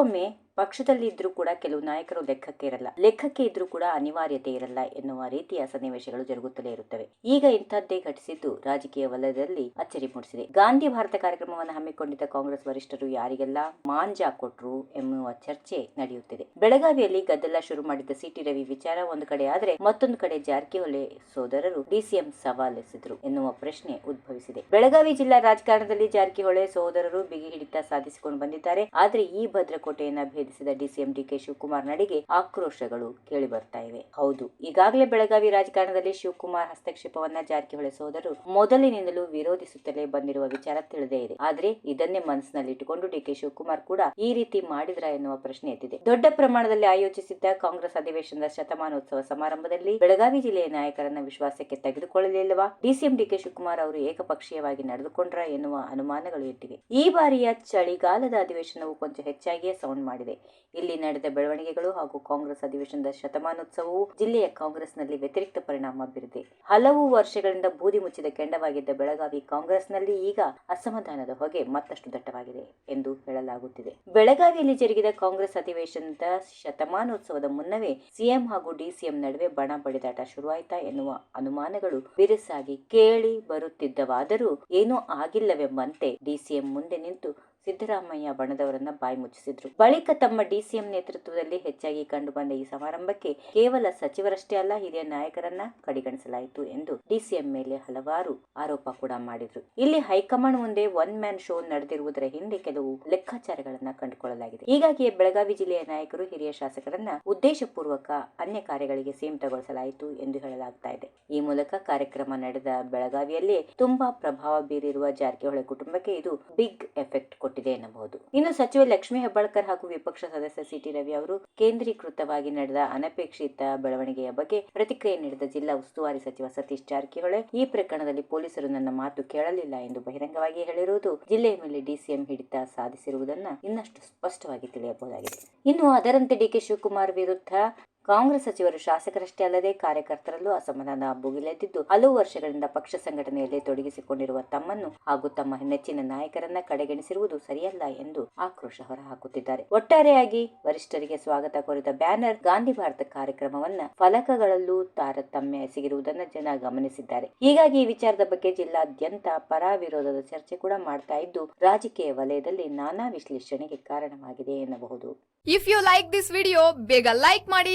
Tomé ಪಕ್ಷದಲ್ಲಿ ಇದ್ರೂ ಕೂಡ ಕೆಲವು ನಾಯಕರು ಲೆಕ್ಕಕ್ಕೆ ಇರಲ್ಲ. ಲೆಕ್ಕಕ್ಕೆ ಇದ್ರೂ ಕೂಡ ಅನಿವಾರ್ಯತೆ ಇರಲ್ಲ ಎನ್ನುವ ರೀತಿಯ ಸನ್ನಿವೇಶಗಳು ಜರುಗುತ್ತಲೇ ಇರುತ್ತವೆ. ಈಗ ಇಂಥದ್ದೇ ಘಟಿಸಿದ್ದು ರಾಜಕೀಯ ವಲಯದಲ್ಲಿ ಅಚ್ಚರಿ ಮೂಡಿಸಿದೆ. ಗಾಂಧಿ ಭಾರತ ಕಾರ್ಯಕ್ರಮವನ್ನು ಹಮ್ಮಿಕೊಂಡಿದ್ದ ಕಾಂಗ್ರೆಸ್ ವರಿಷ್ಠರು ಯಾರಿಗೆಲ್ಲ ಮಾಂಜಾ ಕೊಟ್ರು ಎನ್ನುವ ಚರ್ಚೆ ನಡೆಯುತ್ತಿದೆ. ಬೆಳಗಾವಿಯಲ್ಲಿ ಗದ್ದಲ ಶುರು ಮಾಡಿದ್ದ ಸಿಟಿ ರವಿ ವಿಚಾರ ಒಂದು ಕಡೆ ಆದರೆ ಮತ್ತೊಂದು ಕಡೆ ಜಾರಕಿಹೊಳಿ ಸೋದರರು ಡಿಸಿಎಂ ಸವಾಲೆಸೆದರು ಎನ್ನುವ ಪ್ರಶ್ನೆ ಉದ್ಭವಿಸಿದೆ. ಬೆಳಗಾವಿ ಜಿಲ್ಲಾ ರಾಜಕಾರಣದಲ್ಲಿ ಜಾರಕಿಹೊಳಿ ಸೋದರರು ಬಿಗಿ ಹಿಡಿತ ಸಾಧಿಸಿಕೊಂಡು ಬಂದಿದ್ದಾರೆ. ಆದರೆ ಈ ಭದ್ರಕೋಟೆಯನ್ನ ಭೇದಿಸಿದ ಡಿಸಿಎಂ ಡಿಕೆ ಶಿವಕುಮಾರ್ ನಡೆಗೆ ಆಕ್ರೋಶಗಳು ಕೇಳಿ ಬರ್ತಾ ಇವೆ. ಹೌದು, ಈಗಾಗಲೇ ಬೆಳಗಾವಿ ರಾಜಕಾರಣದಲ್ಲಿ ಶಿವಕುಮಾರ್ ಹಸ್ತಕ್ಷೇಪವನ್ನ ಜಾರಕಿಹೊಳಿ ಸಹೋದರರು ಮೊದಲಿನಿಂದಲೂ ವಿರೋಧಿಸುತ್ತಲೇ ಬಂದಿರುವ ವಿಚಾರ ತಿಳಿದೇ ಇದೆ. ಆದ್ರೆ ಇದನ್ನೇ ಮನಸ್ಸಿನಲ್ಲಿಟ್ಟುಕೊಂಡು ಡಿಕೆ ಶಿವಕುಮಾರ್ ಕೂಡ ಈ ರೀತಿ ಮಾಡಿದ್ರ ಎನ್ನುವ ಪ್ರಶ್ನೆ ಎದ್ದಿದೆ ದೊಡ್ಡ ಪ್ರಮಾಣದಲ್ಲಿ ಆಯೋಜಿಸಿದ್ದ ಕಾಂಗ್ರೆಸ್ ಅಧಿವೇಶನದ ಶತಮಾನೋತ್ಸವ ಸಮಾರಂಭದಲ್ಲಿ ಬೆಳಗಾವಿ ಜಿಲ್ಲೆಯ ನಾಯಕರನ್ನ ವಿಶ್ವಾಸಕ್ಕೆ ತೆಗೆದುಕೊಳ್ಳಲಿಲ್ಲವಾ? ಡಿಸಿಎಂ ಡಿಕೆ ಶಿವಕುಮಾರ್ ಅವರು ಏಕಪಕ್ಷೀಯವಾಗಿ ನಡೆದುಕೊಂಡ್ರ ಎನ್ನುವ ಅನುಮಾನಗಳು ಇಟ್ಟಿವೆ ಈ ಬಾರಿಯ ಚಳಿಗಾಲದ ಅಧಿವೇಶನವು ಕೊಂಚ ಹೆಚ್ಚಾಗಿಯೇ ಸೌಂಡ್ ಮಾಡಿದೆ. ಇಲ್ಲಿ ನಡೆದ ಬೆಳವಣಿಗೆಗಳು ಹಾಗೂ ಕಾಂಗ್ರೆಸ್ ಅಧಿವೇಶನದ ಶತಮಾನೋತ್ಸವವು ಜಿಲ್ಲೆಯ ಕಾಂಗ್ರೆಸ್ನಲ್ಲಿ ವ್ಯತಿರಿಕ್ತ ಪರಿಣಾಮ ಬೀರಿದೆ. ಹಲವು ವರ್ಷಗಳಿಂದ ಬೂದಿ ಮುಚ್ಚಿದ ಕೆಂಡವಾಗಿದ್ದ ಬೆಳಗಾವಿ ಕಾಂಗ್ರೆಸ್ನಲ್ಲಿ ಈಗ ಅಸಮಾಧಾನದ ಹೊಗೆ ಮತ್ತಷ್ಟು ದಟ್ಟವಾಗಿದೆ ಎಂದು ಹೇಳಲಾಗುತ್ತಿದೆ. ಬೆಳಗಾವಿಯಲ್ಲಿ ಜರುಗಿದ ಕಾಂಗ್ರೆಸ್ ಅಧಿವೇಶನದ ಶತಮಾನೋತ್ಸವದ ಮುನ್ನವೇ ಸಿಎಂ ಹಾಗೂ ಡಿಸಿಎಂ ನಡುವೆ ಬಣ ಬಡಿದಾಟ ಶುರುವಾಯಿತಾ ಎನ್ನುವ ಅನುಮಾನಗಳು ಬಿರುಸಾಗಿ ಕೇಳಿ ಬರುತ್ತಿದ್ದವಾದರೂ ಏನೂ ಆಗಿಲ್ಲವೆಂಬಂತೆ ಡಿಸಿಎಂ ಮುಂದೆ ನಿಂತು ಸಿದ್ದರಾಮಯ್ಯ ಬಣದವರನ್ನ ಬಾಯಿ ಮುಚ್ಚಿಸಿದ್ರು. ಬಳಿಕ ತಮ್ಮ ಡಿಸಿಎಂ ನೇತೃತ್ವದಲ್ಲಿ ಹೆಚ್ಚಾಗಿ ಕಂಡುಬಂದ ಈ ಸಮಾರಂಭಕ್ಕೆ ಕೇವಲ ಸಚಿವರಷ್ಟೇ ಅಲ್ಲ, ಹಿರಿಯ ನಾಯಕರನ್ನ ಕಡೆಗಣಿಸಲಾಯಿತು ಎಂದು ಡಿಸಿಎಂ ಮೇಲೆ ಹಲವಾರು ಆರೋಪ ಕೂಡ ಮಾಡಿದ್ರು. ಇಲ್ಲಿ ಹೈಕಮಾಂಡ್ ಮುಂದೆ ಒನ್ ಮ್ಯಾನ್ ಶೋ ನಡೆದಿರುವುದರ ಹಿಂದೆ ಕೆಲವು ಲೆಕ್ಕಾಚಾರಗಳನ್ನ ಕಂಡುಕೊಳ್ಳಲಾಗಿದೆ. ಹೀಗಾಗಿಯೇ ಬೆಳಗಾವಿ ಜಿಲ್ಲೆಯ ನಾಯಕರು, ಹಿರಿಯ ಶಾಸಕರನ್ನ ಉದ್ದೇಶಪೂರ್ವಕ ಅನ್ಯ ಕಾರ್ಯಗಳಿಗೆ ಸೀಮಿತಗೊಳಿಸಲಾಯಿತು ಎಂದು ಹೇಳಲಾಗ್ತಾ ಇದೆ. ಈ ಮೂಲಕ ಕಾರ್ಯಕ್ರಮ ನಡೆದ ಬೆಳಗಾವಿಯಲ್ಲಿ ತುಂಬಾ ಪ್ರಭಾವ ಬೀರಿರುವ ಜಾರಕಿಹೊಳಿ ಕುಟುಂಬಕ್ಕೆ ಇದು ಬಿಗ್ ಎಫೆಕ್ಟ್ ಕೊಟ್ಟಿದೆ ಎನ್ನಬಹುದು. ಇನ್ನು ಸಚಿವ ಲಕ್ಷ್ಮೀ ಹೆಬ್ಬಾಳ್ಕರ್ ಹಾಗೂ ವಿಪಕ್ಷ ಸದಸ್ಯ ಸಿಟಿ ರವಿ ಅವರು ಕೇಂದ್ರೀಕೃತವಾಗಿ ನಡೆದ ಅನಪೇಕ್ಷಿತ ಬೆಳವಣಿಗೆಯ ಬಗ್ಗೆ ಪ್ರತಿಕ್ರಿಯೆ ನೀಡಿದ ಜಿಲ್ಲಾ ಉಸ್ತುವಾರಿ ಸಚಿವ ಸತೀಶ್ ಜಾರಕಿಹೊಳಿ, ಈ ಪ್ರಕರಣದಲ್ಲಿ ಪೊಲೀಸರು ನನ್ನ ಮಾತು ಕೇಳಲಿಲ್ಲ ಎಂದು ಬಹಿರಂಗವಾಗಿ ಹೇಳಿರುವುದು ಜಿಲ್ಲೆಯ ಮೇಲೆ ಡಿಸಿಎಂ ಹಿಡಿತ ಸಾಧಿಸಿರುವುದನ್ನು ಇನ್ನಷ್ಟು ಸ್ಪಷ್ಟವಾಗಿ ತಿಳಿಯಬಹುದಾಗಿದೆ. ಇನ್ನು ಅದರಂತೆ ಡಿಕೆ ಶಿವಕುಮಾರ್ ವಿರುದ್ಧ ಕಾಂಗ್ರೆಸ್ ಸಚಿವರು ಶಾಸಕರಷ್ಟೇ ಅಲ್ಲದೆ ಕಾರ್ಯಕರ್ತರಲ್ಲೂ ಅಸಮಾಧಾನ ಭುಗಿಲೆದ್ದಿದ್ದು, ಹಲವು ವರ್ಷಗಳಿಂದ ಪಕ್ಷ ಸಂಘಟನೆಯಲ್ಲಿ ತೊಡಗಿಸಿಕೊಂಡಿರುವ ತಮ್ಮನ್ನು ಹಾಗೂ ತಮ್ಮ ನೆಚ್ಚಿನ ನಾಯಕರನ್ನ ಕಡೆಗಣಿಸಿರುವುದು ಸರಿಯಲ್ಲ ಎಂದು ಆಕ್ರೋಶ ಹೊರಹಾಕುತ್ತಿದ್ದಾರೆ. ಒಟ್ಟಾರೆಯಾಗಿ ವರಿಷ್ಠರಿಗೆ ಸ್ವಾಗತ ಕೋರಿದ ಬ್ಯಾನರ್ ಗಾಂಧಿ ಭಾರತ ಕಾರ್ಯಕ್ರಮವನ್ನ ಫಲಕಗಳಲ್ಲೂ ತಾರತಮ್ಯ ಎಸಗಿರುವುದನ್ನು ಜನ ಗಮನಿಸಿದ್ದಾರೆ. ಹೀಗಾಗಿ ಈ ವಿಚಾರದ ಬಗ್ಗೆ ಜಿಲ್ಲಾದ್ಯಂತ ಪರ ವಿರೋಧದ ಚರ್ಚೆ ಕೂಡ ಮಾಡ್ತಾ ಇದ್ದು, ರಾಜಕೀಯ ವಲಯದಲ್ಲಿ ನಾನಾ ವಿಶ್ಲೇಷಣೆಗೆ ಕಾರಣವಾಗಿದೆ ಎನ್ನಬಹುದು. If you like this video ಬೇಗ ಲೈಕ್ ಮಾಡಿ